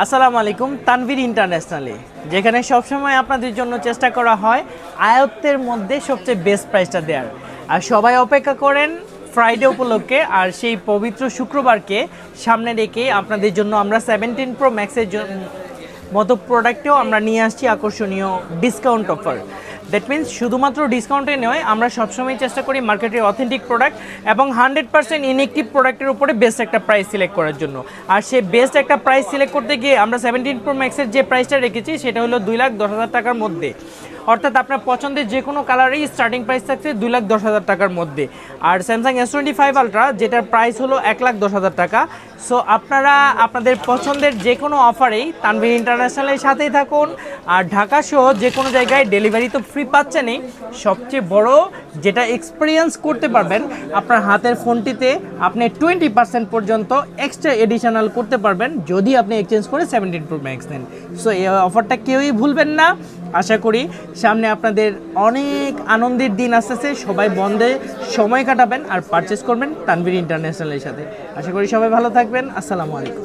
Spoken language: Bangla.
আসসালামু আলাইকুম, তানভীর ইন্টারন্যাশনালি। যেখানে সবসময় আপনাদের জন্য চেষ্টা করা হয় আয়ত্তের মধ্যে সবচেয়ে বেস্ট প্রাইসটা দেওয়ার আর সবাই অপেক্ষা করেন ফ্রাইডে উপলক্ষে, আর সেই পবিত্র শুক্রবারকে সামনে রেখে আপনাদের জন্য আমরা সেভেন্টিন প্রো ম্যাক্সের জন্য মতো প্রোডাক্টেও আমরা নিয়ে আসছি আকর্ষণীয় ডিসকাউন্ট অফার দ্যাট মিন্স শুধুমাত্র ডিসকাউন্টে নয়, আমরা সবসময় চেষ্টা করি মার্কেটের অথেন্টিক প্রোডাক্ট এবং হান্ড্রেড পার্সেন্ট ইনেকটিভ প্রোডাক্টের উপরে বেস্ট একটা প্রাইস সিলেক্ট করার জন্য। আর সেই বেস্ট একটা প্রাইস সিলেক্ট করতে গিয়ে আমরা সেভেন্টিন প্রো ম্যাক্সের যে প্রাইসটা রেখেছি, সেটা হলো দুই লাখ দশ হাজার টাকার মধ্যে। অর্থাৎ আপনার পছন্দের যে কোনো কালারেই স্টার্টিং প্রাইস থাকছে দুই লাখ দশ হাজার টাকার মধ্যে। আর Samsung S twenty five ultra যেটার প্রাইস হলো এক লাখ দশ হাজার টাকা। সো আপনারা আপনাদের পছন্দের যে কোনো অফারেই তানভীর ইন্টারন্যাশনালের সাথেই থাকুন। আর ঢাকা সহ যে কোনো জায়গায় ডেলিভারি তো ফ্রি পাচ্ছেনই। সবচেয়ে বড় যেটা এক্সপিরিয়েন্স করতে পারবেন, আপনার হাতের ফোনটিতে আপনি টোয়েন্টি পার্সেন্ট পর্যন্ত এক্সট্রা এডিশনাল করতে পারবেন, যদি আপনি এক্সচেঞ্জ করে সেভেন্টিন প্রো ম্যাক্স নেন। সো এই অফারটা কেউই ভুলবেন না। আশা করি সামনে আপনাদের অনেক আনন্দের দিন আসতেছে। সবাই বন্ধে সময় কাটাবেন আর পারচেস করবেন তানভীর ইন্টারন্যাশনালের সাথে। আশা করি সবাই ভালো থাকবেন। আসসালামু আলাইকুম।